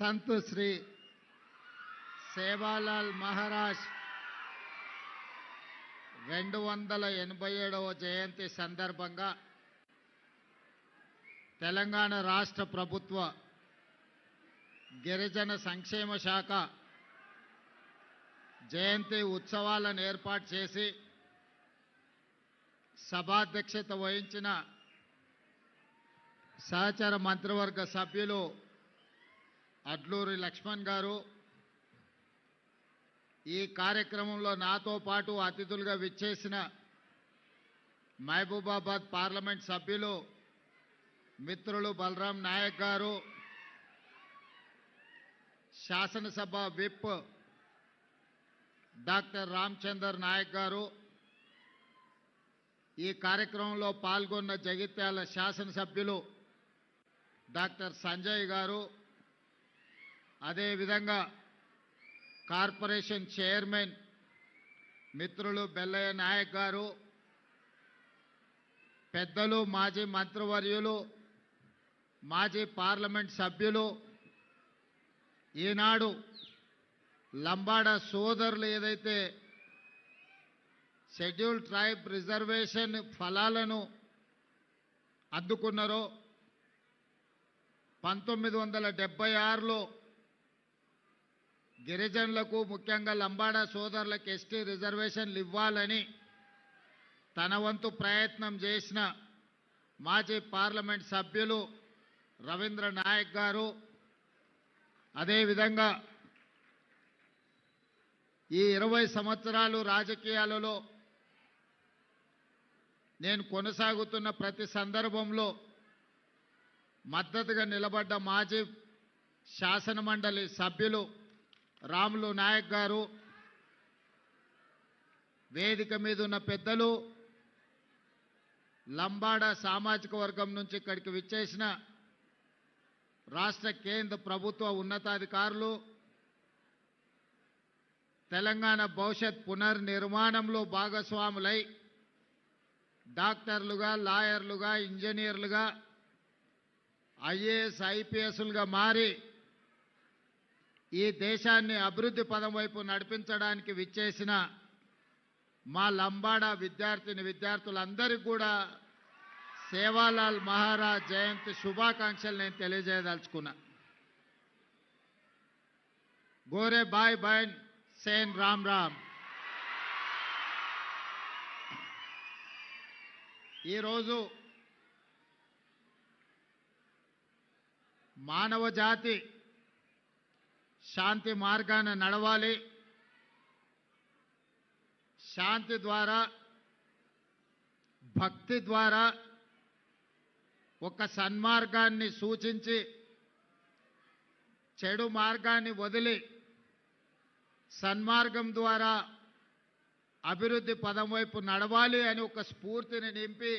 సంత్ శ్రీ సేవాలాల్ మహారాజ్ రెండు వందల ఎనభై ఏడవ జయంతి సందర్భంగా తెలంగాణ రాష్ట్ర ప్రభుత్వ గిరిజన సంక్షేమ శాఖ జయంతి ఉత్సవాలను ఏర్పాటు చేసి సభాధ్యక్షత వహించిన సహచర మంత్రివర్గ సభ్యులు అడ్లూరి లక్ష్మణ్ గారు ఈ కార్యక్రమంలో నాతో పాటు అతిథులుగా విచ్చేసిన మహబూబాబాద్ పార్లమెంట్ సభ్యులు మిత్రులు బలరాం నాయక్ గారు శాసనసభ విప్ డాక్టర్ రామచందర్ నాయక్ గారు ఈ కార్యక్రమంలో పాల్గొన్న జగిత్యాల శాసనసభ్యులు డాక్టర్ సంజయ్ గారు అదేవిధంగా కార్పొరేషన్ చైర్మన్ మిత్రులు బెల్లయ్య నాయక్ గారు పెద్దలు మాజీ మంత్రివర్యులు మాజీ పార్లమెంట్ సభ్యులు ఈనాడు లంబాడ సోదరులు ఏదైతే షెడ్యూల్ ట్రైబ్ రిజర్వేషన్ ఫలాలను అందుకున్నారో పంతొమ్మిది వందల డెబ్బై ఆరులో గిరిజనులకు ముఖ్యంగా లంబాడా సోదరులకు ఎస్టీ రిజర్వేషన్లు ఇవ్వాలని తన వంతు ప్రయత్నం చేసిన మాజీ పార్లమెంట్ సభ్యులు రవీంద్ర నాయక్ గారు. అదేవిధంగా ఈ ఇరవై సంవత్సరాలు రాజకీయాలలో నేను కొనసాగుతున్న ప్రతి సందర్భంలో మద్దతుగా నిలబడ్డ మాజీ శాసనమండలి సభ్యులు రాములు నాయక్ గారు వేదిక మీద ఉన్న పెద్దలు లంబాడ సామాజిక వర్గం నుంచి ఇక్కడికి విచ్చేసిన రాష్ట్ర కేంద్ర ప్రభుత్వ ఉన్నతాధికారులు తెలంగాణ భవిష్యత్ పునర్నిర్మాణంలో భాగస్వాములై డాక్టర్లుగా లాయర్లుగా ఇంజనీర్లుగా ఐఏఎస్ ఐపీఎస్లుగా మారి ఈ దేశాన్ని అభివృద్ధి పదం వైపు నడిపించడానికి విచ్చేసిన మా లంబాడ విద్యార్థిని విద్యార్థులందరికీ కూడా సేవాలాల్ మహారాజ్ జయంతి శుభాకాంక్షలు నేను తెలియజేయదలుచుకున్నా. గోరే బాయ్ బైన్ సేన్ రామ్ రామ్. ఈరోజు మానవ జాతి శాంతి మార్గాన నడవాలి. శాంతి ద్వారా భక్తి ద్వారా ఒక సన్మార్గాన్ని సూచించి చెడు మార్గాన్ని వదిలి సన్మార్గం ద్వారా అభివృద్ధి పదం వైపు నడవాలి అని ఒక స్ఫూర్తిని నింపి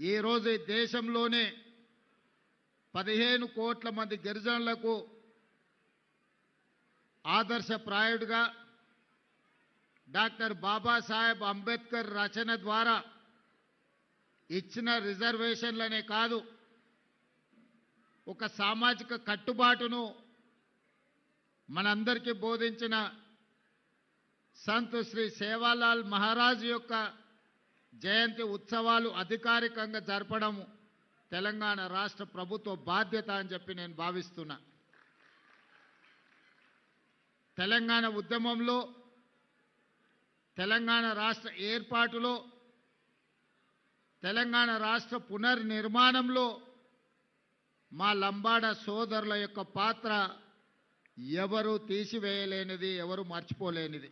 ఈరోజు ఈ దేశంలోనే పదిహేను కోట్ల మంది గిరిజనులకు ఆదర్శప్రాయుడిగా డాక్టర్ బాబాసాహెబ్ అంబేద్కర్ రచన ద్వారా ఇచ్చిన రిజర్వేషన్లనే కాదు ఒక సామాజిక కట్టుబాటును మనందరికీ బోధించిన సంత్ శ్రీ సేవాలాల్ మహారాజ్ యొక్క జయంతి ఉత్సవాలు అధికారికంగా జరపడము. తెలంగాణ రాష్ట్ర ప్రభుత్వ బాధ్యత అని చెప్పి నేను భావిస్తున్నా. తెలంగాణ ఉద్యమంలో తెలంగాణ రాష్ట్ర ఏర్పాటులో తెలంగాణ రాష్ట్ర పునర్నిర్మాణంలో మా లంబాడ సోదరుల యొక్క పాత్ర ఎవరు తీసివేయలేనిది ఎవరు మర్చిపోలేనిది.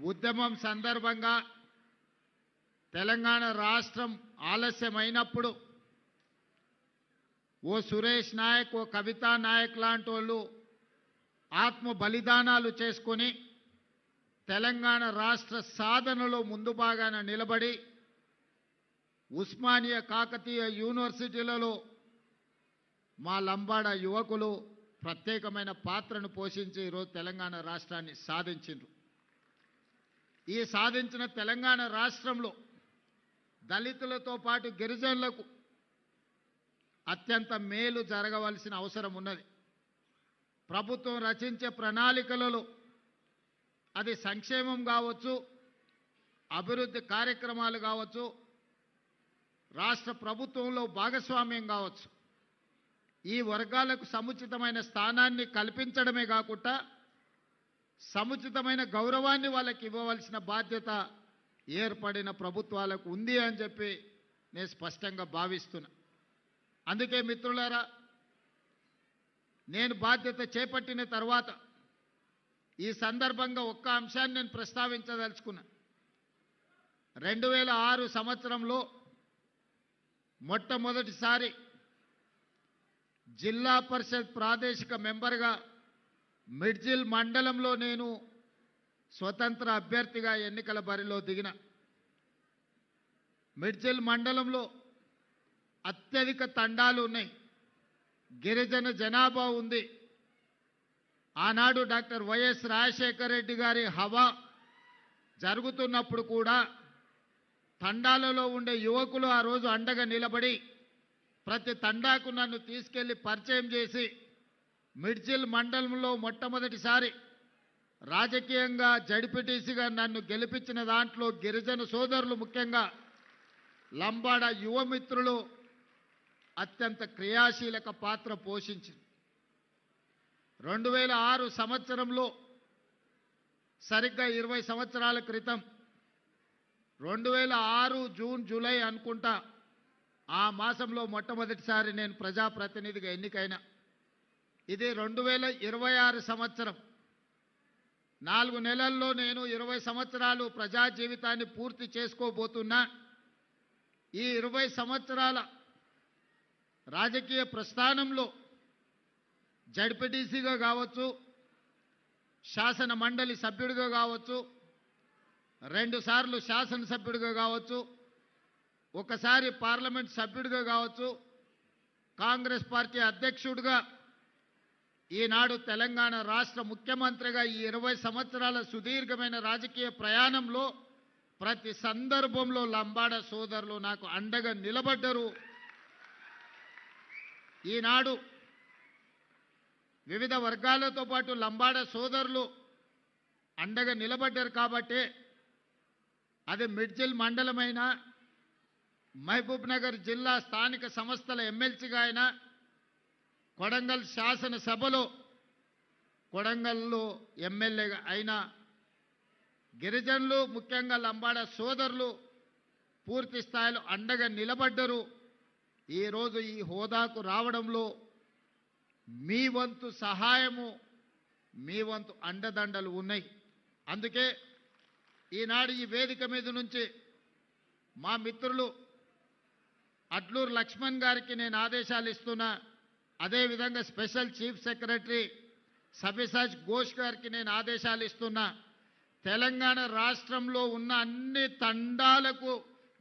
ఉద్యమం సందర్భంగా తెలంగాణ రాష్ట్రం ఆలస్యమైనప్పుడు ఓ సురేష్ నాయక్ ఓ కవితా నాయక్ లాంటి వాళ్ళు ఆత్మ బలిదానాలు చేసుకొని తెలంగాణ రాష్ట్ర సాధనలో ముందు భాగాన నిలబడి ఉస్మానియా కాకతీయ యూనివర్సిటీలలో మా లంబాడ యువకులు ప్రత్యేకమైన పాత్రను పోషించి ఈరోజు తెలంగాణ రాష్ట్రాన్ని సాధించిండ్రు. ఈ సాధించిన తెలంగాణ రాష్ట్రంలో దళితులతో పాటు గిరిజనులకు అత్యంత మేలు జరగవలసిన అవసరం ఉన్నది. ప్రభుత్వం రచించే ప్రణాళికలలో అది సంక్షేమం కావచ్చు అభివృద్ధి కార్యక్రమాలు కావచ్చు రాష్ట్ర ప్రభుత్వంలో భాగస్వామ్యం కావచ్చు. ఈ వర్గాలకు సముచితమైన స్థానాన్ని కల్పించడమే కాకుండా సముచితమైన గౌరవాన్ని వాళ్ళకి ఇవ్వవలసిన బాధ్యత ఏర్పడిన ప్రభుత్వాలకు ఉంది అని చెప్పి నేను స్పష్టంగా భావిస్తున్నా. అందుకే మిత్రులారా నేను బాధ్యత చేపట్టిన తర్వాత ఈ సందర్భంగా ఒక్క అంశాన్ని నేను ప్రస్తావించదలుచుకున్నా. రెండు వేల ఆరు సంవత్సరంలో మొట్టమొదటిసారి జిల్లా పరిషత్ ప్రాదేశిక మెంబర్గా మిడ్జిల్ మండలంలో నేను స్వతంత్ర అభ్యర్థిగా ఎన్నికల బరిలో దిగిన మిడ్జిల్ మండలంలో అత్యధిక తండాలు ఉన్నాయి. గిరిజన జనాభా ఉంది. ఆనాడు డాక్టర్ వైఎస్ రాజశేఖర రెడ్డి గారి హవా జరుగుతున్నప్పుడు కూడా తండాలలో ఉండే యువకులు ఆ రోజు అండగా నిలబడి ప్రతి తండాకు నన్ను తీసుకెళ్ళి పరిచయం చేసి మిడ్జిల్ మండలంలో మొట్టమొదటిసారి రాజకీయంగా జడిపిటీసీగా నన్ను గెలిపించిన దాంట్లో గిరిజన సోదరులు ముఖ్యంగా లంబాడ యువమిత్రులు అత్యంత క్రియాశీలక పాత్ర పోషించింది రెండు వేల ఆరు సంవత్సరంలో సరిగ్గా ఇరవై సంవత్సరాల క్రితం రెండు వేల ఆరు జూన్ జూలై అనుకుంటా ఆ మాసంలో మొట్టమొదటిసారి నేను ప్రజాప్రతినిధిగా ఎన్నికైన. ఇది రెండు వేల ఇరవై ఆరు సంవత్సరం. నాలుగు నెలల్లో నేను ఇరవై సంవత్సరాలు ప్రజా జీవితాన్ని పూర్తి చేసుకోబోతున్నా. ఈ ఇరవై సంవత్సరాల రాజకీయ ప్రస్థానంలో జడ్పీటీసీగా కావచ్చు శాసన మండలి సభ్యుడిగా కావచ్చు రెండుసార్లు శాసనసభ్యుడిగా కావచ్చు ఒకసారి పార్లమెంట్ సభ్యుడిగా కావచ్చు కాంగ్రెస్ పార్టీ అధ్యక్షుడిగా ఈనాడు తెలంగాణ రాష్ట్ర ముఖ్యమంత్రిగా ఈ ఇరవై సంవత్సరాల సుదీర్ఘమైన రాజకీయ ప్రయాణంలో ప్రతి సందర్భంలో లంబాడ సోదరులు నాకు అండగా నిలబడ్డరు. ఈనాడు వివిధ వర్గాలతో పాటు లంబాడ సోదరులు అండగా నిలబడ్డారు కాబట్టే అది మిడ్జిల్ మండలమైన మహబూబ్ నగర్ జిల్లా స్థానిక సంస్థల ఎమ్మెల్సీగా అయినా కొడంగల్ శాసనసభలో కొడంగల్లో ఎమ్మెల్యేగా అయిన గిరిజనులు ముఖ్యంగా లంబాడ సోదరులు పూర్తి స్థాయిలో అండగా నిలబడ్డరు. ఈరోజు ఈ హోదాకు రావడంలో మీ వంతు సహాయము మీ వంతు అండదండలు ఉన్నాయి. అందుకే ఈనాడు ఈ వేదిక మీద నుంచి మా మిత్రులు అడ్లూరు లక్ష్మణ్ గారికి నేను ఆదేశాలు ఇస్తున్నా. అదేవిధంగా special chief secretary Sabyasachi Ghosh గారికి నేను ఆదేశాలు ఇస్తున్నా. తెలంగాణ రాష్ట్రంలో ఉన్న అన్ని తండాలకు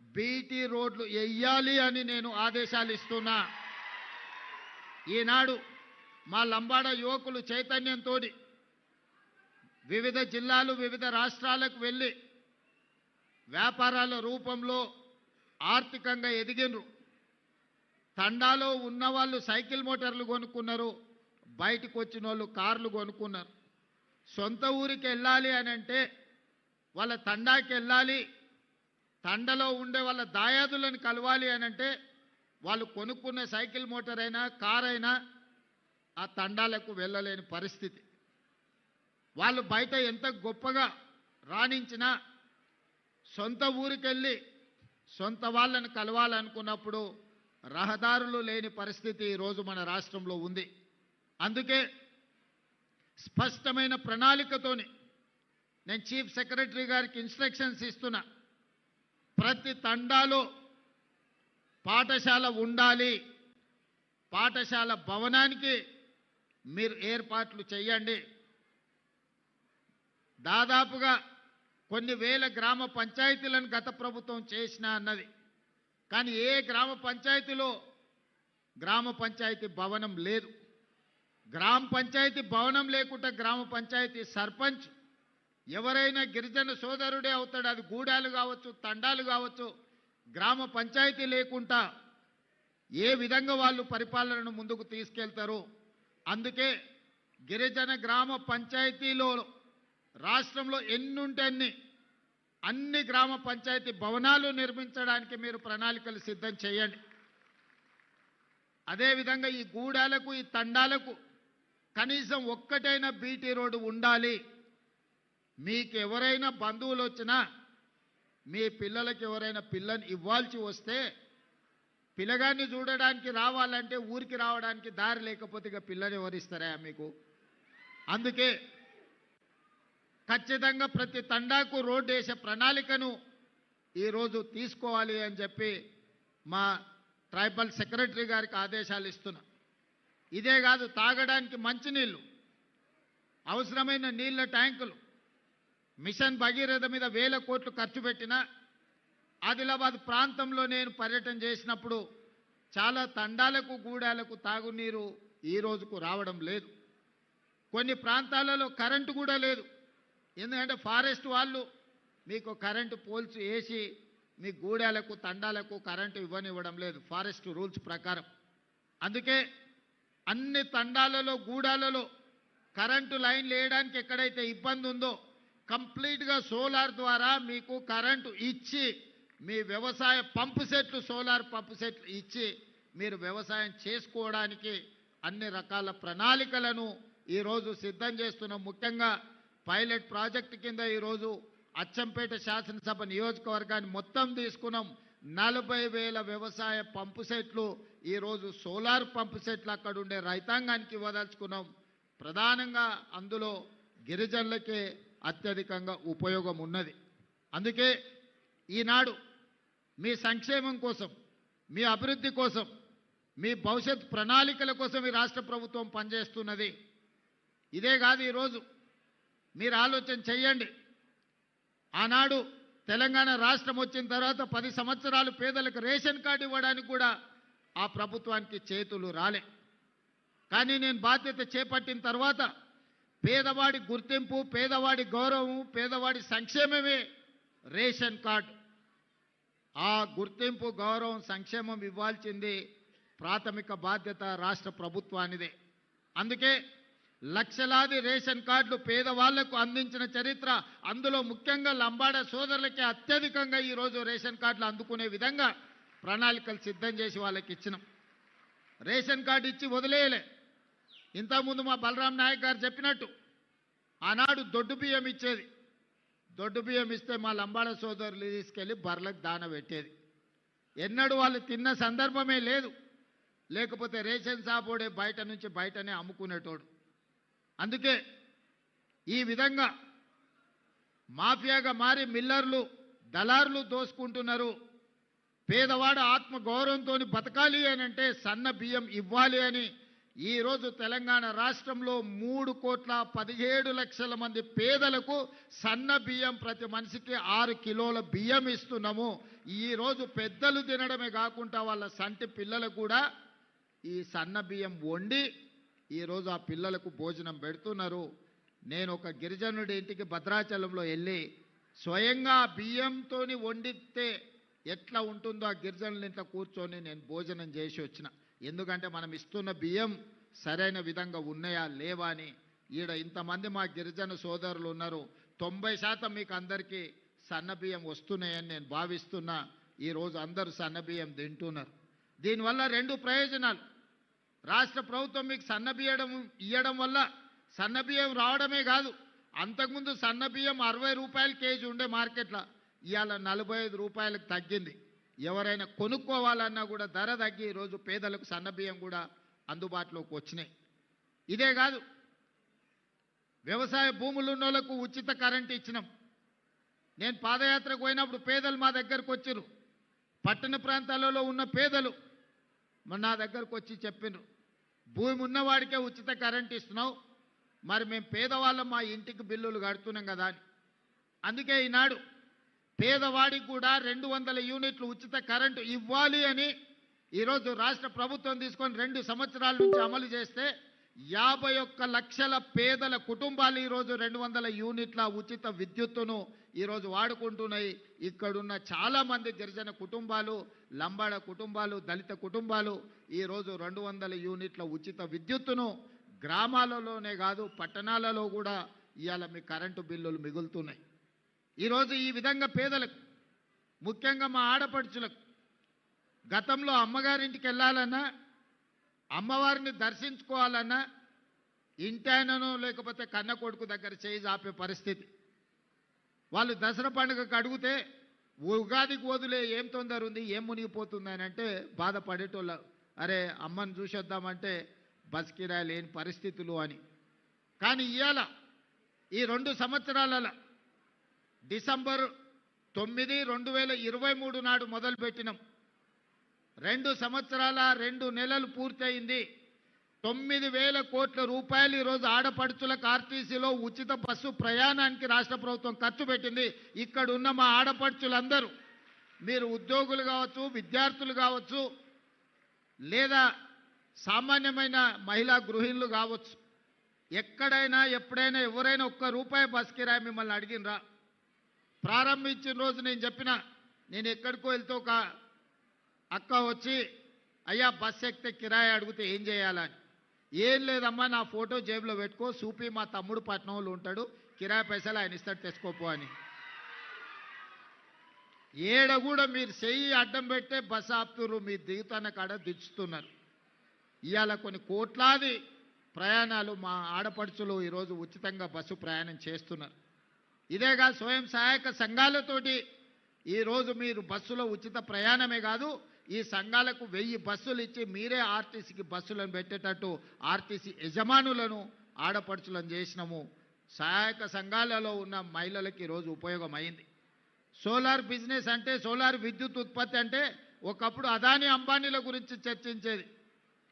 బీటీ రోడ్లు వెయ్యాలి అని నేను ఆదేశాలు ఇస్తున్నా. ఈనాడు మా లంబాడ యువకులు చైతన్యంతో వివిధ జిల్లాలు వివిధ రాష్ట్రాలకు వెళ్ళి వ్యాపారాల రూపంలో ఆర్థికంగా ఎదిగినరు. తండాలో ఉన్నవాళ్ళు సైకిల్ మోటార్లు కొనుక్కున్నారు బయటకు వచ్చిన వాళ్ళు కార్లు కొనుక్కున్నారు. సొంత ఊరికి వెళ్ళాలి అని అంటే వాళ్ళ తండాకి వెళ్ళాలి తండలో ఉండే వాళ్ళ దాయాదులను కలవాలి అని అంటే వాళ్ళు కొనుక్కున్న సైకిల్ మోటార్ అయినా కార్ అయినా ఆ తండాలకు వెళ్ళలేని పరిస్థితి. వాళ్ళు బయట ఎంత గొప్పగా రాణించినా సొంత ఊరికెళ్ళి సొంత వాళ్ళని కలవాలనుకున్నప్పుడు రహదారులు లేని పరిస్థితి ఈరోజు మన రాష్ట్రంలో ఉంది. అందుకే స్పష్టమైన ప్రణాళికతోని నేను చీఫ్ సెక్రటరీ గారికి ఇన్స్ట్రక్షన్స్ ఇస్తున్నా. ప్రతి తండాలో పాఠశాల ఉండాలి. పాఠశాల భవనానికి మీరు ఏర్పాట్లు చేయండి. దాదాపుగా కొన్ని వేల గ్రామ పంచాయతీలను గత ప్రభుత్వం చేసిన అన్నది. కానీ ఏ గ్రామ పంచాయతీలో గ్రామ పంచాయతీ భవనం లేదు. గ్రామ పంచాయతీ భవనం లేకుండా గ్రామ పంచాయతీ సర్పంచ్ ఎవరైనా గిరిజన సోదరుడే అవుతాడు. అది గూడాలు కావచ్చు తండాలు కావచ్చు గ్రామ పంచాయతీ లేకుండా ఏ విధంగా వాళ్ళు పరిపాలనను ముందుకు తీసుకెళ్తారో అందుకే గిరిజన గ్రామ పంచాయతీలో రాష్ట్రంలో ఎన్నుంటే అన్ని అన్ని గ్రామ పంచాయతీ భవనాలు నిర్మించడానికి మీరు ప్రణాళికలు సిద్ధం చేయండి. అదేవిధంగా ఈ గూడాలకు ఈ తండాలకు కనీసం ఒక్కటైనా బీటీ రోడ్డు ఉండాలి. మీకు ఎవరైనా బంధువులు వచ్చినా మీ పిల్లలకి ఎవరైనా పిల్లని ఇవ్వాల్సి వస్తే పిల్లగాన్ని చూడడానికి రావాలంటే ఊరికి రావడానికి దారి లేకపోతే ఇక పిల్లని ఎవరిస్తారా మీకు? అందుకే ఖచ్చితంగా ప్రతి తండాకు రోడ్డు వేసే ప్రణాళికను ఈరోజు తీసుకోవాలి అని చెప్పి మా ట్రైబల్ సెక్రటరీ గారికి ఆదేశాలు ఇస్తున్నా. ఇదే కాదు తాగడానికి మంచినీళ్ళు అవసరమైన నీళ్ళ ట్యాంకులు మిషన్ భగీరథ మీద వేల కోట్లు ఖర్చు పెట్టిన ఆదిలాబాద్ ప్రాంతంలో నేను పర్యటన చేసినప్పుడు చాలా తండాలకు గూడాలకు తాగునీరు ఈ రోజుకు రావడం లేదు. కొన్ని ప్రాంతాలలో కరెంటు కూడా లేదు. ఎందుకంటే ఫారెస్ట్ వాళ్ళు మీకు కరెంటు పోల్స్ వేసి మీ గూడాలకు తండాలకు కరెంటు ఇవ్వనివ్వడం లేదు. ఫారెస్ట్ రూల్స్ ప్రకారం. అందుకే అన్ని తండాలలో గూడాలలో కరెంటు లైన్లు వేయడానికి ఎక్కడైతే ఇబ్బంది ఉందో కంప్లీట్గా సోలార్ ద్వారా మీకు కరెంటు ఇచ్చి మీ వ్యవసాయ పంపు సెట్లు సోలార్ పంపు సెట్లు ఇచ్చి మీరు వ్యవసాయం చేసుకోవడానికి అన్ని రకాల ప్రణాళికలను ఈరోజు సిద్ధం చేస్తున్నాం. ముఖ్యంగా పైలట్ ప్రాజెక్ట్ కింద ఈరోజు అచ్చంపేట శాసనసభ నియోజకవర్గాన్ని మొత్తం తీసుకున్నాం. నలభై వేల వ్యవసాయ పంపు సెట్లు ఈరోజు సోలార్ పంపు సెట్లు అక్కడ ఉండే రైతాంగానికి ఇవ్వదలుచుకున్నాం. ప్రధానంగా అందులో గిరిజనులకే అత్యధికంగా ఉపయోగం ఉన్నది. అందుకే ఈనాడు మీ సంక్షేమం కోసం మీ అభివృద్ధి కోసం మీ భవిష్యత్ ప్రణాళికల కోసం ఈ రాష్ట్ర ప్రభుత్వం పనిచేస్తున్నది. ఇదే కాదు ఈరోజు మీరు ఆలోచన చెయ్యండి. ఆనాడు తెలంగాణ రాష్ట్రం వచ్చిన తర్వాత పది సంవత్సరాలు పేదలకు రేషన్ కార్డు ఇవ్వడానికి కూడా ఆ ప్రభుత్వానికి చేతులు రాలే. కానీ నేను బాధ్యత చేపట్టిన తర్వాత పేదవాడి గుర్తింపు పేదవాడి గౌరవం పేదవాడి సంక్షేమమే రేషన్ కార్డు. ఆ గుర్తింపు గౌరవం సంక్షేమం ఇవ్వాల్సింది ప్రాథమిక బాధ్యత రాష్ట్ర ప్రభుత్వానిదే. అందుకే లక్షలాది రేషన్ కార్డులు పేదవాళ్ళకు అందించిన చరిత్ర అందులో ముఖ్యంగా లంబాడ సోదరులకి అత్యధికంగా ఈరోజు రేషన్ కార్డులు అందుకునే విధంగా ప్రణాళికలు సిద్ధం చేసి వాళ్ళకి ఇచ్చినాం. రేషన్ కార్డు ఇచ్చి వదిలేయలే. ఇంతకుముందు మా బలరాం నాయక్ గారు చెప్పినట్టు ఆనాడు దొడ్డు బియ్యం ఇచ్చేది. దొడ్డు బియ్యం ఇస్తే మా లంబాడ సోదరులు తీసుకెళ్ళి బర్లకు దాన పెట్టేది. ఎన్నడూ వాళ్ళు తిన్న సందర్భమే లేదు. లేకపోతే రేషన్ సాపోడే బయట నుంచి బయటనే అమ్ముకునేటోడు. అందుకే ఈ విధంగా మాఫియాగా మారి మిల్లర్లు దళారులు దోసుకుంటున్నారు. పేదవాడు ఆత్మ గౌరవంతో బతకాలి అని అంటే సన్న బియ్యం ఇవ్వాలి అని ఈరోజు తెలంగాణ రాష్ట్రంలో మూడు కోట్ల పదిహేడు లక్షల మంది పేదలకు సన్న బియ్యం ప్రతి మనిషికి ఆరు కిలోల బియ్యం ఇస్తున్నాము. ఈరోజు పెద్దలు తినడమే కాకుండా వాళ్ళ సంటి పిల్లలకు కూడా ఈ సన్న బియ్యం వండి ఈరోజు ఆ పిల్లలకు భోజనం పెడుతున్నారు. నేను ఒక గిరిజనుడి ఇంటికి భద్రాచలంలో వెళ్ళి స్వయంగా బియ్యంతో వండితే ఎట్లా ఉంటుందో ఆ గిరిజనుల ఇంట్లో కూర్చొని నేను భోజనం చేసి వచ్చిన. ఎందుకంటే మనం ఇస్తున్న బియ్యం సరైన విధంగా ఉన్నాయా లేవా అని ఈడ ఇంతమంది మా గిరిజన సోదరులు ఉన్నారు. తొంభై శాతం మీకు అందరికీ సన్న బియ్యం వస్తున్నాయని నేను భావిస్తున్నా. ఈరోజు అందరూ సన్న బియ్యం తింటున్నారు. దీనివల్ల రెండు ప్రయోజనాలు. రాష్ట్ర ప్రభుత్వం మీకు సన్న బియ్యడం ఇవ్వడం వల్ల సన్న బియ్యం రావడమే కాదు అంతకుముందు సన్న బియ్యం అరవై రూపాయల కేజీ ఉండే మార్కెట్లో ఇవాళ నలభై ఐదు రూపాయలకు తగ్గింది. ఎవరైనా కొనుక్కోవాలన్నా కూడా ధర తగ్గి ఈరోజు పేదలకు సన్న బియ్యం కూడా అందుబాటులోకి వచ్చినాయి. ఇదే కాదు వ్యవసాయ భూములు ఉన్న వాళ్ళకు ఉచిత కరెంట్ ఇచ్చినాం. నేను పాదయాత్రకు పోయినప్పుడు పేదలు మా దగ్గరకు వచ్చారు పట్టణ ప్రాంతాలలో ఉన్న పేదలు నా దగ్గరకు వచ్చి చెప్పిండ్రు భూమి ఉన్నవాడికే ఉచిత కరెంట్ ఇస్తున్నావు. మరి మేము పేదవాళ్ళం మా ఇంటికి బిల్లులు కడుతున్నాం కదా అని. అందుకే ఈనాడు పేదవాడికి కూడా రెండు వందల యూనిట్లు ఉచిత కరెంటు ఇవ్వాలి అని ఈరోజు రాష్ట్ర ప్రభుత్వం తీసుకొని రెండు సంవత్సరాల నుంచి అమలు చేస్తే యాభై ఒక్క లక్షల పేదల కుటుంబాలు ఈరోజు రెండు వందల యూనిట్ల ఉచిత విద్యుత్తును ఈరోజు వాడుకుంటున్నాయి. ఇక్కడున్న చాలామంది గిరిజన కుటుంబాలు లంబాడ కుటుంబాలు దళిత కుటుంబాలు ఈరోజు రెండు వందల యూనిట్ల ఉచిత విద్యుత్తును గ్రామాలలోనే కాదు పట్టణాలలో కూడా ఇవాళ మీ కరెంటు బిల్లులు మిగులుతున్నాయి. ఈరోజు ఈ విధంగా పేదలకు ముఖ్యంగా మా ఆడపడుచులకు గతంలో అమ్మగారింటికి వెళ్ళాలన్నా అమ్మవారిని దర్శించుకోవాలన్నా ఇంటాయనను లేకపోతే కన్న కొడుకు దగ్గర చేయి ఆపే పరిస్థితి. వాళ్ళు దసరా పండుగకు అడిగితే ఉగాదికి వదిలే ఏం తొందర ఉంది? ఏం మునిగిపోతుంది? అని అంటే బాధపడేటోళ్ళు అరే అమ్మని చూసేద్దామంటే బస్ లేని పరిస్థితులు అని. కానీ ఇవాళ ఈ రెండు సంవత్సరాలలో డిసెంబర్ తొమ్మిది రెండు వేల ఇరవై మూడు నాడు మొదలుపెట్టినాం. రెండు సంవత్సరాల రెండు నెలలు పూర్తయింది. తొమ్మిది వేల కోట్ల రూపాయలు ఈరోజు ఆడపడుచులకు ఆర్టీసీలో ఉచిత బస్సు ప్రయాణానికి రాష్ట్ర ప్రభుత్వం ఖర్చు పెట్టింది. ఇక్కడ ఉన్న మా ఆడపడుచులందరూ మీరు ఉద్యోగులు కావచ్చు విద్యార్థులు కావచ్చు లేదా సామాన్యమైన మహిళా గృహిణులు కావచ్చు ఎక్కడైనా ఎప్పుడైనా ఎవరైనా ఒక్క రూపాయి బస్ కిరాయి మిమ్మల్ని అడిగినరా? ప్రారంభించిన రోజు నేను చెప్పిన నేను ఎక్కడికో వెళ్తే ఒక అక్క వచ్చి అయ్యా బస్ ఎక్కితే కిరాయి అడిగితే ఏం చేయాలని? ఏం లేదమ్మా నా ఫోటో జేబులో పెట్టుకో సూపి మా తమ్ముడు పట్నంలో ఉంటాడు కిరాయి పైసలు ఆయన ఇస్తాడు తెచ్చుకోపో అని. ఏడ కూడా మీరు చెయ్యి అడ్డం పెట్టే బస్ ఆపుతున్నారు మీరు దిగుతున్న కాడ దించుతున్నారు. ఇవాళ కొన్ని కోట్లాది ప్రయాణాలు మా ఆడపడుచులు ఈరోజు ఉచితంగా బస్సు ప్రయాణం చేస్తున్నారు. ఇదేగా స్వయం సహాయక సంఘాలతోటి ఈరోజు మీరు బస్సులో ఉచిత ప్రయాణమే కాదు ఈ సంఘాలకు వెయ్యి బస్సులు ఇచ్చి మీరే ఆర్టీసీకి బస్సులను పెట్టేటట్టు ఆర్టీసీ యజమానులను ఆడపడుచులను చేసినాము. సహాయక సంఘాలలో ఉన్న మహిళలకు ఈరోజు ఉపయోగం అయింది సోలార్ బిజినెస్ అంటే సోలార్ విద్యుత్ ఉత్పత్తి అంటే ఒకప్పుడు అదాని అంబానీల గురించి చర్చించేది.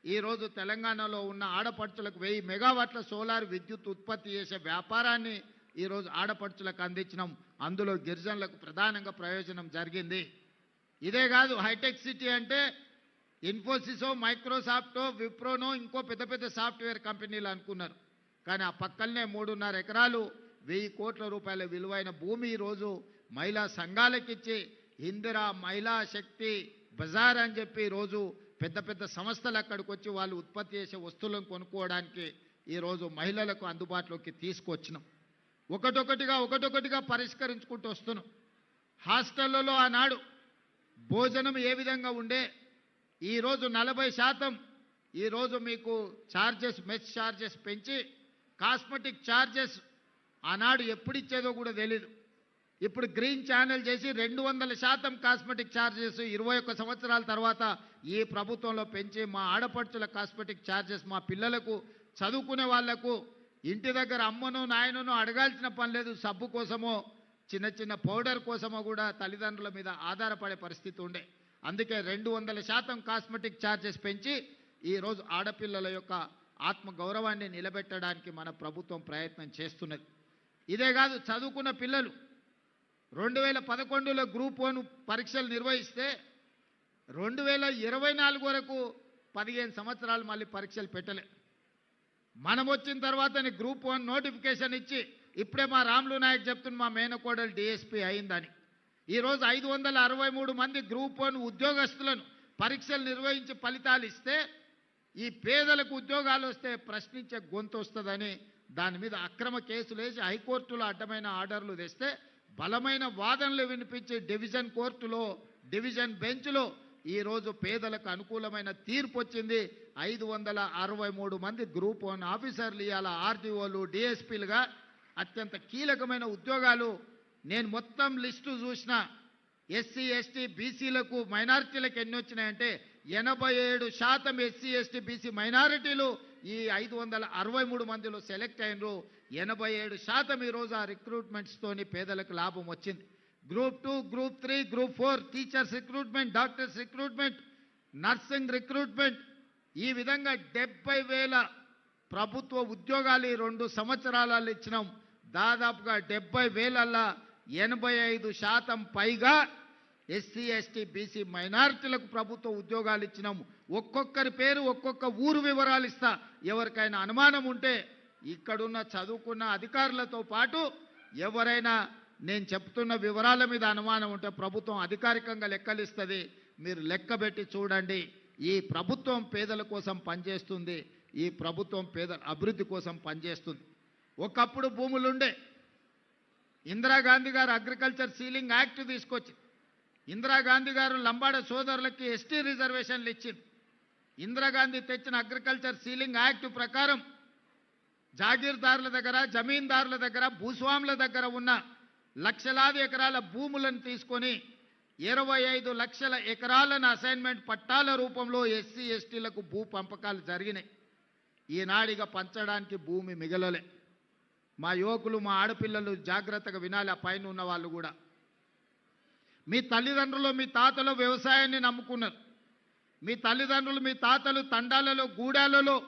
ఈరోజు తెలంగాణలో ఉన్న ఆడపడుచులకు వెయ్యి మెగావాట్ల సోలార్ విద్యుత్ ఉత్పత్తి చేసే వ్యాపారాన్ని ఈరోజు ఆడపడుచులకు అందించినాం. అందులో గిరిజనులకు ప్రధానంగా ప్రయోజనం జరిగింది. ఇదే కాదు హైటెక్ సిటీ అంటే ఇన్ఫోసిసో మైక్రోసాఫ్టో విప్రోనో ఇంకో పెద్ద పెద్ద సాఫ్ట్వేర్ కంపెనీలు అనుకున్నారు. కానీ ఆ పక్కనే మూడున్నర ఎకరాలు వెయ్యి కోట్ల రూపాయల విలువైన భూమి ఈరోజు మహిళా సంఘాలకిచ్చి ఇందిరా మహిళా శక్తి బజార్ అని చెప్పి ఈరోజు పెద్ద పెద్ద సంస్థలు అక్కడికి వచ్చి వాళ్ళు ఉత్పత్తి చేసే వస్తువులను కొనుక్కోవడానికి ఈరోజు మహిళలకు అందుబాటులోకి తీసుకొచ్చినాం. ఒకటొకటిగా ఒకటొకటిగా పరిష్కరించుకుంటూ వస్తున్నాం. హాస్టళ్ళలో ఆనాడు భోజనం ఏ విధంగా ఉండే? ఈరోజు నలభై శాతం ఈరోజు మీకు ఛార్జెస్ మెస్ ఛార్జెస్ పెంచి కాస్మెటిక్ ఛార్జెస్ ఆనాడు ఎప్పుడు ఇచ్చేదో కూడా తెలీదు. ఇప్పుడు గ్రీన్ ఛానల్ చేసి రెండు వందల శాతం కాస్మెటిక్ ఛార్జెస్ ఇరవై ఒక్క సంవత్సరాల తర్వాత ఈ ప్రభుత్వంలో పెంచి మా ఆడపడుచుల కాస్మెటిక్ ఛార్జెస్ మా పిల్లలకు చదువుకునే వాళ్ళకు ఇంటి దగ్గర అమ్మను నాయనను అడగాల్సిన పని లేదు. సబ్బు కోసమో చిన్న చిన్న పౌడర్ కోసమో కూడా తల్లిదండ్రుల మీద ఆధారపడే పరిస్థితి ఉండే. అందుకే రెండు వందల శాతం కాస్మెటిక్ ఛార్జెస్ పెంచి ఈరోజు ఆడపిల్లల యొక్క ఆత్మ గౌరవాన్ని నిలబెట్టడానికి మన ప్రభుత్వం ప్రయత్నం చేస్తున్నది. ఇదే కాదు చదువుకున్న పిల్లలు రెండు వేల పదకొండులో గ్రూప్ వన్ పరీక్షలు నిర్వహిస్తే రెండు వేల ఇరవై నాలుగు వరకు పదిహేను సంవత్సరాలు మళ్ళీ పరీక్షలు పెట్టలే. మనం వచ్చిన తర్వాతనే గ్రూప్ వన్ నోటిఫికేషన్ ఇచ్చి ఇప్పుడే మా రాములు నాయక్ చెప్తున్న మా మేనకోడలు డిఎస్పీ అయిందని. ఈరోజు ఐదు వందల అరవై మూడు మంది గ్రూప్ వన్ ఉద్యోగస్తులను పరీక్షలు నిర్వహించి ఫలితాలు ఇస్తే ఈ పేదలకు ఉద్యోగాలు వస్తే ప్రశ్నించే గొంతు వస్తుందని దాని మీద అక్రమ కేసులు వేసి హైకోర్టులో అడ్డమైన ఆర్డర్లు తెస్తే బలమైన వాదనలు వినిపించి డివిజన్ కోర్టులో డివిజన్ బెంచ్లో ఈరోజు పేదలకు అనుకూలమైన తీర్పు వచ్చింది. ఐదు వందల అరవై మూడు మంది గ్రూప్ వన్ ఆఫీసర్లు ఇవాళ ఆర్డీఓలు డిఎస్పీలుగా అత్యంత కీలకమైన ఉద్యోగాలు. నేను మొత్తం లిస్టు చూసిన ఎస్సీ ఎస్టీ బీసీలకు మైనారిటీలకు ఎన్ని వచ్చినాయంటే ఎనభై ఏడు శాతం ఎస్సీ ఎస్టీ బీసీ మైనారిటీలు ఈ ఐదు వందల అరవై మూడు మందిలో సెలెక్ట్ అయినరు. ఎనభై ఏడు శాతం ఈరోజు ఆ రిక్రూట్మెంట్స్తోని పేదలకు లాభం వచ్చింది. Group two group three group four teachers recruitment doctors recruitment nursing recruitment. ఈ విధంగా డెబ్బై వేల ప్రభుత్వ ఉద్యోగాలు ఈ రెండు సంవత్సరాలలో ఇచ్చినాం. దాదాపుగా డెబ్బై వేలల్లా ఎనభై ఐదు శాతం పైగా ఎస్సీ ఎస్టీ బీసీ మైనారిటీలకు ప్రభుత్వ ఉద్యోగాలు ఇచ్చినాము. ఒక్కొక్కరి పేరు ఒక్కొక్క ఊరు వివరాలు ఇస్తా. ఎవరికైనా అనుమానం ఉంటే ఇక్కడున్న చదువుకున్న అధికారులతో పాటు ఎవరైనా నేను చెప్తున్న వివరాల మీద అనుమానం ఉంటే ప్రభుత్వం అధికారికంగా లెక్కలిస్తుంది. మీరు లెక్కబెట్టి చూడండి. ఈ ప్రభుత్వం పేదల కోసం పనిచేస్తుంది. ఈ ప్రభుత్వం పేదల అభివృద్ధి కోసం పనిచేస్తుంది. ఒకప్పుడు భూములుండే. ఇందిరాగాంధీ గారు అగ్రికల్చర్ సీలింగ్ యాక్ట్ తీసుకొచ్చి ఇందిరాగాంధీ గారు లంబాడ సోదరులకి ఎస్టీ రిజర్వేషన్లు ఇచ్చింది ఇందిరాగాంధీ తెచ్చిన అగ్రికల్చర్ సీలింగ్ యాక్ట్ ప్రకారం జాగీర్దారుల దగ్గర జమీందారుల దగ్గర భూస్వాముల దగ్గర ఉన్న లక్షలాది ఎకరాల భూములను తీసుకొని ఇరవై ఐదు లక్షల ఎకరాలను అసైన్మెంట్ పట్టాల రూపంలో ఎస్సీ ఎస్టీలకు భూ పంపకాలు జరిగినాయి. ఈనాడిగా పంచడానికి భూమి మిగలలే. మా యువకులు మా ఆడపిల్లలు జాగ్రత్తగా వినాలి ఆ పైన ఉన్న వాళ్ళు కూడా. మీ తల్లిదండ్రులు మీ తాతలు వ్యవసాయాన్ని నమ్ముకున్నారు. మీ తల్లిదండ్రులు మీ తాతలు తండాలలో గూడాలలో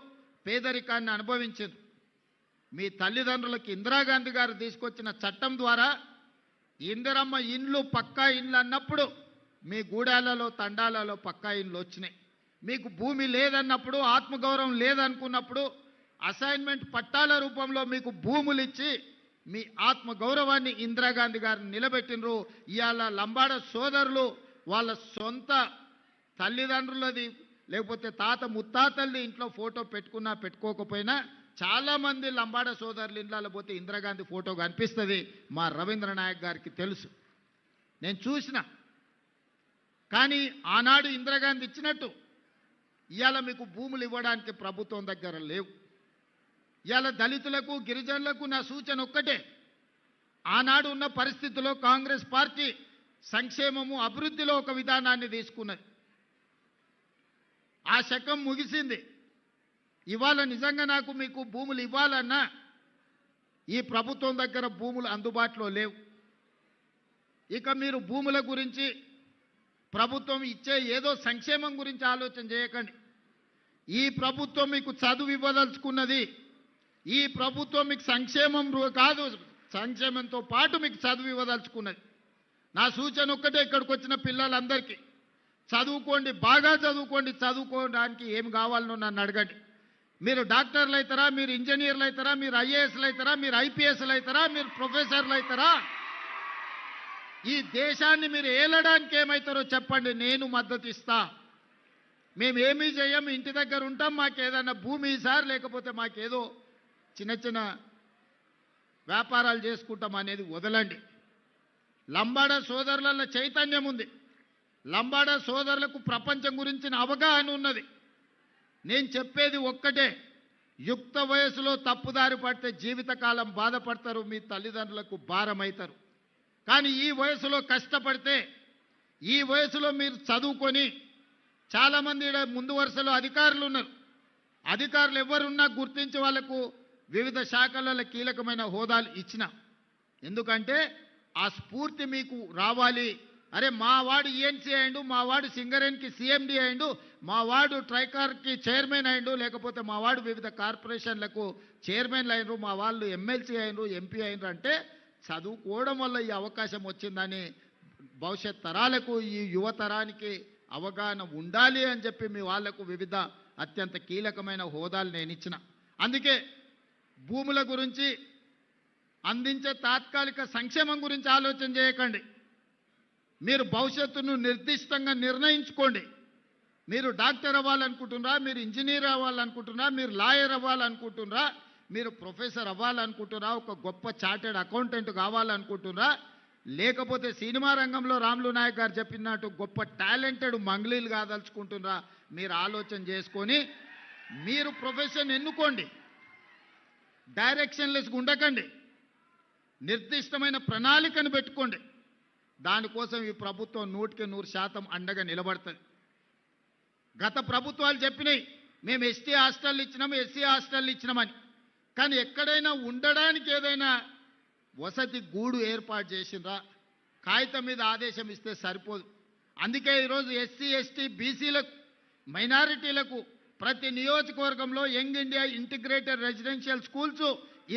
పేదరికాన్ని అనుభవించారు. మీ తల్లిదండ్రులకు ఇందిరాగాంధీ గారు తీసుకొచ్చిన చట్టం ద్వారా ఇందిరమ్మ ఇండ్లు పక్కా ఇండ్లు అన్నప్పుడు మీ గూడాలలో తండాలలో పక్కా ఇండ్లు వచ్చినాయి. మీకు భూమి లేదన్నప్పుడు ఆత్మగౌరవం లేదనుకున్నప్పుడు అసైన్మెంట్ పట్టాల రూపంలో మీకు భూములు ఇచ్చి మీ ఆత్మ గౌరవాన్ని ఇందిరాగాంధీ గారిని నిలబెట్టినరు ఇవాళ లంబాడ సోదరులు వాళ్ళ సొంత తల్లిదండ్రులది లేకపోతే తాత ముత్తాతల్ని ఇంట్లో ఫోటో పెట్టుకున్నా పెట్టుకోకపోయినా చాలామంది లంబాడ సోదరులు ఇండ్లలో పోతే ఇందిరాగాంధీ ఫోటో కనిపిస్తుంది. మా రవీంద్ర నాయక్ గారికి తెలుసు. నేను చూసిన. కానీ ఆనాడు ఇందిరాగాంధీ ఇచ్చినట్టు. ఇవాళ మీకు భూములు ఇవ్వడానికి ప్రభుత్వం దగ్గర లేవు. ఇలా దళితులకు గిరిజనులకు నా సూచన ఒక్కటే. ఆనాడు ఉన్న పరిస్థితుల్లో కాంగ్రెస్ పార్టీ సంక్షేమము అభివృద్ధిలో ఒక విధానాన్ని తీసుకున్నది. ఆ శకం ముగిసింది. ఇవాళ నిజంగా నాకు మీకు భూములు ఇవ్వాలన్నా ఈ ప్రభుత్వం దగ్గర భూములు అందుబాటులో లేవు. ఇక మీరు భూముల గురించి ప్రభుత్వం ఇచ్చే ఏదో సంక్షేమం గురించి ఆలోచన చేయకండి. ఈ ప్రభుత్వం మీకు చదువు ఇవ్వదలుచుకున్నది ఈ ప్రభుత్వం మీకు సంక్షేమం కాదు సంక్షేమంతో పాటు మీకు చదువు ఇవ్వదలుచుకున్నది. నా సూచన ఒక్కటే ఇక్కడికి వచ్చిన పిల్లలందరికీ. చదువుకోండి బాగా చదువుకోండి చదువుకోవడానికి ఏం కావాలనో నన్ను అడగండి. మీరు డాక్టర్లు అవుతారా మీరు ఇంజనీర్లు అవుతారా మీరు ఐఏఎస్లు అవుతారా మీరు ఐపీఎస్లు అవుతారా మీరు ప్రొఫెసర్లు అవుతారా? ఈ దేశాన్ని మీరు ఏలడానికి ఏమవుతారో చెప్పండి నేను మద్దతు ఇస్తా. మేము ఏమీ చేయం ఇంటి దగ్గర ఉంటాం మాకు ఏదైనా భూమి సార్ లేకపోతే మాకేదో చిన్న చిన్న వ్యాపారాలు చేసుకుంటాం అనేది వదలండి. లంబాడ సోదరుల చైతన్యం ఉంది. లంబాడ సోదరులకు ప్రపంచం గురించిన అవగాహన ఉన్నది. నేను చెప్పేది ఒక్కటే యుక్త వయసులో తప్పుదారి పడితే జీవితకాలం బాధపడతారు మీ తల్లిదండ్రులకు భారమవుతారు కానీ ఈ వయసులో కష్టపడితే ఈ వయసులో మీరు చదువుకొని చాలామంది ముందు వరుసలో అధికారులు ఉన్నారు అధికారులు ఎవరున్నా గుర్తించి వాళ్ళకు వివిధ శాఖలలో కీలకమైన హోదాలు ఇచ్చిన. ఎందుకంటే ఆ స్ఫూర్తి మీకు రావాలి. అరే మా వాడు ఈఎన్సీ అయిండు మా వాడు సింగరేన్కి సిఎండి అయ్యాడు మా వాడు ట్రైకార్కి చైర్మన్ అయిండు లేకపోతే మా వాడు వివిధ కార్పొరేషన్లకు చైర్మన్లు అయినరు మా వాళ్ళు ఎమ్మెల్సీ అయినరు ఎంపీ అయినరు అంటే చదువుకోవడం వల్ల ఈ అవకాశం వచ్చిందని భవిష్యత్ తరాలకు ఈ యువతరానికి అవగాహన ఉండాలి అని చెప్పి మీ వాళ్ళకు వివిధ అత్యంత కీలకమైన హోదాలు నేను ఇచ్చిన. అందుకే భూముల గురించి అందించే తాత్కాలిక సంక్షేమం గురించి ఆలోచన చేయకండి. మీరు భవిష్యత్తును నిర్దిష్టంగా నిర్ణయించుకోండి. మీరు డాక్టర్ అవ్వాలనుకుంటున్నారా? మీరు ఇంజనీర్ అవ్వాలనుకుంటున్నారా? మీరు లాయర్ అవ్వాలనుకుంటున్నారా? మీరు ప్రొఫెసర్ అవ్వాలనుకుంటున్నారా? ఒక గొప్ప చార్టెడ్ అకౌంటెంట్ కావాలనుకుంటున్నారా? లేకపోతే సినిమా రంగంలో రాములు నాయక్ గారు చెప్పినట్టు గొప్ప టాలెంటెడ్ మంగ్లీలు కాదలుచుకుంటున్నారా? మీరు ఆలోచన చేసుకొని మీరు ప్రొఫెషన్ ఎన్నుకోండి. డైరెక్షన్లెస్గా ఉండకండి. నిర్దిష్టమైన ప్రణాళికను పెట్టుకోండి. దానికోసం ఈ ప్రభుత్వం నూటికి నూరు శాతం అండగా నిలబడుతుంది. గత ప్రభుత్వాలు చెప్పినాయి మేము ఎస్టీ హాస్టల్ ఇచ్చినాము ఎస్సీ హాస్టల్ ఇచ్చినామని. కానీ ఎక్కడైనా ఉండడానికి ఏదైనా వసతి గూడు ఏర్పాటు చేసిండ్రా? కాగితం మీద ఆదేశం ఇస్తే సరిపోదు. అందుకే ఈరోజు ఎస్సీ ఎస్టీ బీసీలకు మైనారిటీలకు ప్రతి నియోజకవర్గంలో young India integrated residential schools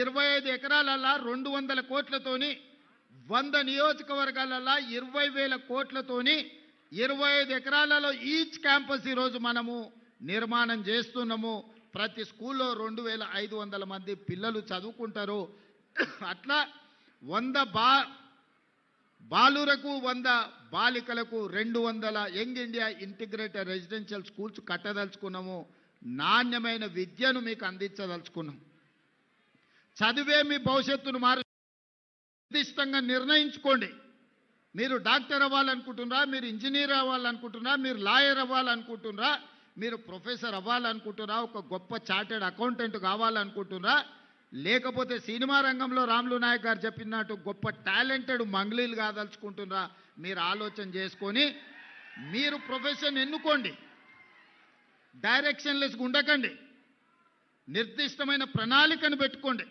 ఇరవై ఐదు ఎకరాలల్లా రెండు వందల కోట్లతోని వంద నియోజకవర్గాలల్లా ఇరవై వేల కోట్లతోని ఇరవై ఐదు ఎకరాలలో ఈచ్ క్యాంపస్ ఈరోజు మనము నిర్మాణం చేస్తున్నాము. ప్రతి స్కూల్లో రెండు వేల ఐదు వందల మంది పిల్లలు చదువుకుంటారు. అట్లా వంద బా బాలురకు వంద బాలికలకు రెండు వందల. Young India integrated residential schools కట్టదలుచుకున్నాము. నాణ్యమైన విద్యను మీకు అందించదలుచుకున్నాం. చదివే మీ భవిష్యత్తును మారు నిర్దిష్టంగా నిర్ణయించుకోండి. మీరు డాక్టర్ అవ్వాలనుకుంటున్నారా? మీరు ఇంజనీర్ అవ్వాలనుకుంటున్నారా? మీరు లాయర్ అవ్వాలనుకుంటున్నారా? మీరు ప్రొఫెసర్ అవ్వాలనుకుంటున్నారా? ఒక గొప్ప చార్టెడ్ అకౌంటెంట్ కావాలనుకుంటున్నారా? లేకపోతే సినిమా రంగంలో రాములు నాయక్ గారు చెప్పినట్టు గొప్ప టాలెంటెడ్ మంగ్లీలు కాదలుచుకుంటున్నారా? మీరు ఆలోచన చేసుకొని మీరు ప్రొఫెషన్ ఎన్నుకోండి. డైరెక్షన్లెస్గా ఉండకండి. నిర్దిష్టమైన ప్రణాళికను పెట్టుకోండి.